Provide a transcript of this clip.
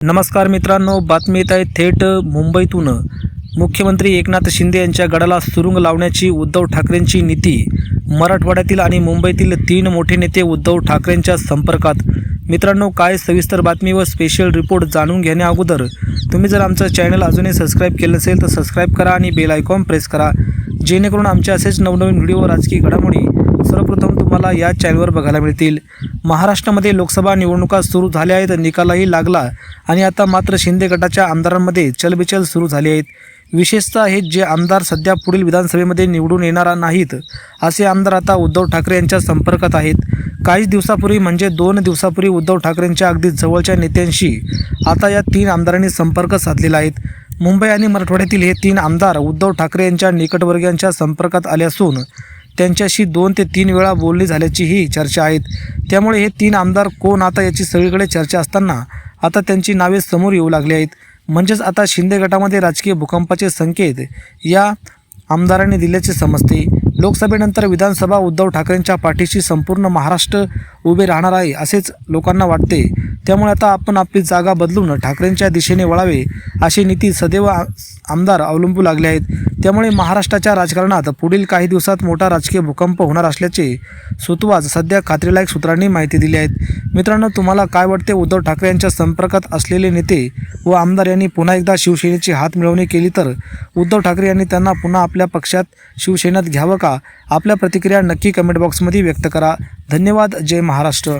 नमस्कार मित्रांनो बातमी येत आहे थेट मुंबईतून. मुख्यमंत्री एकनाथ शिंदे यांच्या गडाला सुरुंग लावण्याची उद्धव ठाकरेंची नीती. मराठवाड्यातील आणि मुंबईतील तीन मोठे नेते उद्धव ठाकरेंच्या संपर्कात. मित्रांनो काय सविस्तर बातमी व स्पेशल रिपोर्ट जाणून घेण्या अगोदर तुम्ही जर आमचं चॅनल अजूनही सबस्क्राईब केलं असेल तर सबस्क्राईब करा आणि बेल आयकॉन प्रेस करा. जेणेकरून आमच्या असेच नवनवीन व्हिडिओ राजकीय घडामोडी सर्वप्रथम तुम्हाला या चॅनलवर बघायला मिळतील. महाराष्ट्रामध्ये लोकसभा निवडणुका सुरू झाल्या आहेत निकालही लागला आणि आता मात्र शिंदे गटाच्या आमदारांमध्ये चलबिचल सुरू झाली आहेत. विशेषतः हे जे आमदार सध्या पुढील विधानसभेमध्ये निवडून येणार नाहीत असे आमदार आता उद्धव ठाकरे यांच्या संपर्कात आहेत. काही दिवसापूर्वी म्हणजे दोन दिवसापूर्वी उद्धव ठाकरेंच्या अगदी जवळच्या नेत्यांशी आता या तीन आमदारांनी संपर्क साधलेला आहेत मुंबई आणि मराठवाड्यातील हे तीन आमदार उद्धव ठाकरे यांच्या निकटवर्गीयांच्या संपर्कात आले असून त्यांच्याशी दोन ते तीन वेळा बोलणी झाल्याचीही चर्चा आहेत. त्यामुळे हे तीन आमदार कोण आता याची सगळीकडे चर्चा असताना आता त्यांची नावे समोर येऊ लागली आहेत. म्हणजेच आता शिंदे गटामध्ये राजकीय भूकंपाचे संकेत या आमदारांनी दिल्याचे समजते. लोकसभेनंतर विधानसभा उद्धव ठाकरेंच्या पाठीशी संपूर्ण महाराष्ट्र उभे राहणार आहे असेच लोकांना वाटते. त्यामुळे आता आपण आपली जागा बदलून ठाकरेंच्या दिशेने वळावे अशी नीती सदैव आमदार अवलंबू लागले आहेत. त्यामुळे महाराष्ट्राच्या राजकारणात पुढील काही दिवसात मोठा राजकीय भूकंप होणार असल्याचे सुतवाज सध्या खात्रीलायक सूत्रांनी माहिती दिली आहेत मित्रांनो तुम्हाला काय वाटते? उद्धव ठाकरे यांच्या संपर्कात असलेले नेते व आमदार यांनी पुन्हा एकदा शिवसेनेची हात मिळवणी केली तर उद्धव ठाकरे यांनी त्यांना पुन्हा आपल्या पक्षात शिवसेनेत घ्यावं का? आपल्या प्रतिक्रिया नक्की कमेंट बॉक्समध्ये व्यक्त करा. धन्यवाद. जय महाराष्ट्र.